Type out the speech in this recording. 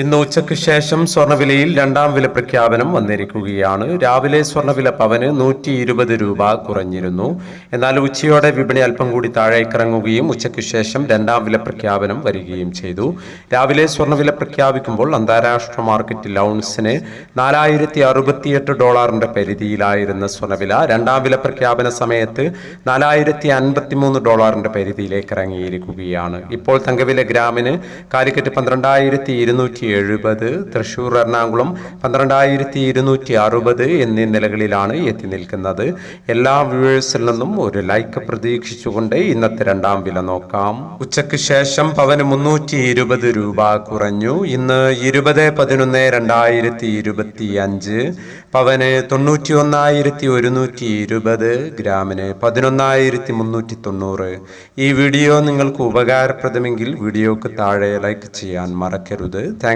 ഇന്ന് ഉച്ചയ്ക്ക് ശേഷം സ്വർണവിലയിൽ രണ്ടാം വില പ്രഖ്യാപനം വന്നിരിക്കുകയാണ്. രാവിലെ സ്വർണവില പവന് നൂറ്റി ഇരുപത് രൂപ കുറഞ്ഞിരുന്നു. എന്നാൽ ഉച്ചയോടെ വിപണി അല്പം കൂടി താഴേക്കിറങ്ങുകയും ഉച്ചയ്ക്ക് ശേഷം രണ്ടാം വില പ്രഖ്യാപനം വരികയും ചെയ്തു. രാവിലെ സ്വർണവില പ്രഖ്യാപിക്കുമ്പോൾ അന്താരാഷ്ട്ര മാർക്കറ്റിൽ ഔൺസിന് നാലായിരത്തി അറുപത്തിയെട്ട് ഡോളറിന്റെ പരിധിയിലായിരുന്ന സ്വർണവില രണ്ടാം വില പ്രഖ്യാപന സമയത്ത് നാലായിരത്തി അൻപത്തിമൂന്ന് ഡോളറിന്റെ പരിധിയിലേക്ക് ഇറങ്ങിയിരിക്കുകയാണ് ഇപ്പോൾ തങ്കവില ഗ്രാമിന് കാലിക്കറ്റ് പന്ത്രണ്ടായിരത്തി ഇരുന്നൂറ്റി എഴുപത് തൃശൂർ എറണാകുളം പന്ത്രണ്ടായിരത്തി ഇരുന്നൂറ്റി അറുപത് എന്നീ നിലകളിലാണ് എത്തി നിൽക്കുന്നത്. എല്ലാ വ്യൂവേഴ്സിൽ നിന്നും ഒരു ലൈക്ക് പ്രതീക്ഷിച്ചുകൊണ്ട് ഇന്നത്തെ രണ്ടാം വില നോക്കാം. ഉച്ചയ്ക്ക് ശേഷം പവന് മുന്നൂറ്റി ഇരുപത് രൂപ കുറഞ്ഞു. ഇന്ന് ഇരുപത് പതിനൊന്ന് രണ്ടായിരത്തി ഇരുപത്തി അഞ്ച് പവന് തൊണ്ണൂറ്റി ഒന്നായിരത്തി ഒരുന്നൂറ്റി ഇരുപത് ഗ്രാമിന് പതിനൊന്നായിരത്തി മുന്നൂറ്റി തൊണ്ണൂറ് ഈ വീഡിയോ നിങ്ങൾക്ക് ഉപകാരപ്രദമെങ്കിൽ വീഡിയോക്ക് താഴെ ലൈക്ക് ചെയ്യാൻ മറക്കരുത്. Thank